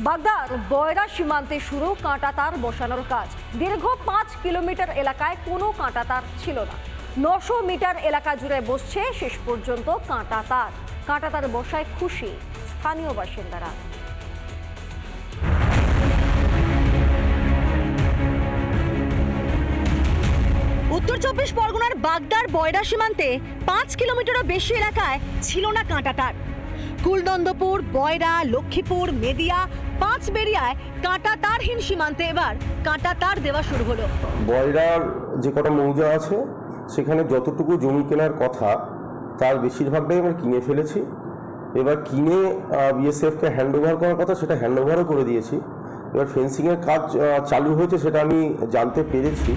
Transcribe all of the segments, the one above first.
বাগদার, বয়রা সীমান্তে শুরু কাঁটাতার বসানোর কাজ। দীর্ঘ পাঁচ কিলোমিটার এলাকায় কোনো কাঁটাতার ছিল না। নশো মিটার এলাকা জুড়ে বসছে শেষ পর্যন্ত কাঁটাতার। কাঁটাতার বসায় খুশি স্থানীয় বাসিন্দারা। উত্তর চব্বিশ পরগনার বাগদার, বয়রা সীমান্তে পাঁচ কিলোমিটারও বেশি এলাকায় ছিল না কাঁটাতার। কুলদন্দপুর বয়রা লক্ষ্মীপুর মেদিয়া পাঁচ বেরিয়ায় কাঁটা তারহীন সীমান্তে এবার কাঁটা তার দেওয়া শুরু হলো। বয়রার যে কটা মৌজা আছে সেখানে যতটুকু জমি কেনার কথা তার বেশিরভাগটাই আমরা কিনে ফেলেছি। এবার কিনে বিএসএফকে হ্যান্ড ওভার করার কথা সেটা হ্যান্ড ওভারও করে দিয়েছি। এবার ফেন্সিংয়ের কাজ চালু হয়েছে সেটা আমি জানতে পেরেছি।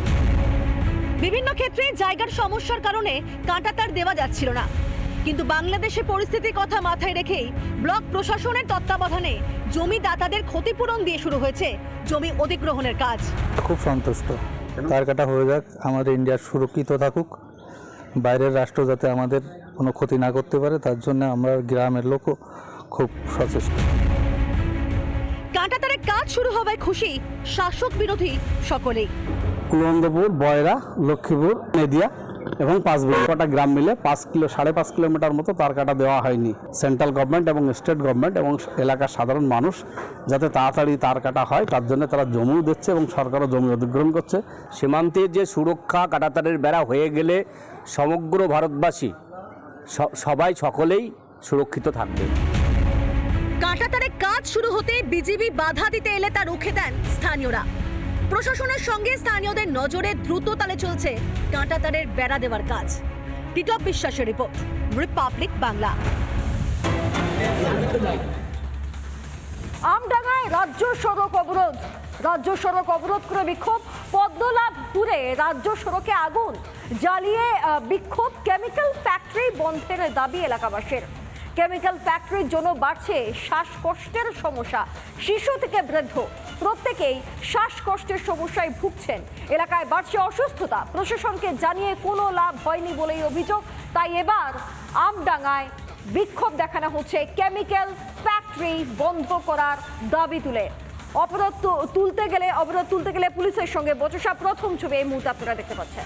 বিভিন্ন ক্ষেত্রে জায়গার সমস্যার কারণে কাঁটাতার দেওয়া যাচ্ছিল না। কিন্তু বাংলাদেশের পরিস্থিতির কথা মাথায় রেখেই ব্লক প্রশাসনের তত্ত্বাবধানে জমিদাতাদের ক্ষতিপূরণ দিয়ে শুরু হয়েছে জমি অধিগ্রহণের কাজ। খুব সন্তুষ্ট। তার কাটা হয়ে যাক আমাদের ইন্ডিয়া সুরক্ষিত থাকুক বাইরের রাষ্ট্র যাতে আমাদের কোনো ক্ষতি না করতে পারে তার জন্য আমরা গ্রামের লোকও খুব সচেষ্ট। কাঁটাতারের কাজ শুরু হওয়ায় খুশি শাসক বিরোধী সকলেই। কুলন্দপুর বয়রা লক্ষ্মীপুর মেদিয়া। এবং পাঁচবিল কটা গ্রাম মিলে পাঁচ কিলো, সাড়ে পাঁচ কিলোমিটার মতো তার কাটা দেওয়া হয়নি। সেন্ট্রাল গভর্নমেন্ট এবং স্টেট গভর্নমেন্ট এবং এলাকার সাধারণ মানুষ যাতে তাড়াতাড়ি তার কাটা হয়, তার জন্য তারা জমিও দিচ্ছে এবং সরকারও জমি অধিগ্রহণ করছে। সীমান্তের যে সুরক্ষা কাটাতারের বেড়া হয়ে গেলে সমগ্র ভারতবাসী সবাই সকলেই সুরক্ষিত থাকবে। কাঁটাতারের কাজ শুরু হতে বিজিবি বাধা দিতে এলে তা রুখে দেন স্থানীয়রা। প্রশাসনের সঙ্গে স্থানীয়দের নজরে দ্রুত তালে চলছে কাঁটাতারের বেড়া দেওয়ার কাজ। টিটপ বিশ্বাসের রিপোর্ট, রিপাবলিক বাংলা। আমডাঙ্গায় রাজ্য সড়ক অবরোধ। রাজ্য সড়ক অবরোধ করে বিক্ষোভ পদ্মলাভপুরে রাজ্য সড়কে আগুন। জ্বালিয়ে বিক্ষোভ কেমিক্যাল ফ্যাক্টরি বন্ধের দাবি এলাকাবাসীর। কেমিক্যাল ফ্যাক্টরির জন্য বাড়ছে শ্বাসকষ্টের সমস্যা। শিশু থেকে বৃদ্ধ। প্রত্যেকেই শ্বাসকষ্টের সমস্যায় ভুগছেন। এলাকায় বাড়ছে অসুস্থতা। প্রশাসনকে জানিয়ে কোনো লাভ হয়নি বলেই অভিযোগ। তাই এবার আমডাঙ্গায় বিক্ষোভ দেখানো হচ্ছে কেমিক্যাল ফ্যাক্টরি বন্ধ করার দাবি তুলে। অবরোধ তুলতে গেলে, অবরোধ তুলতে গেলে পুলিশের সঙ্গে বচসা প্রথম ছবি এই মুহূর্তে আপনারা দেখতে পাচ্ছেন।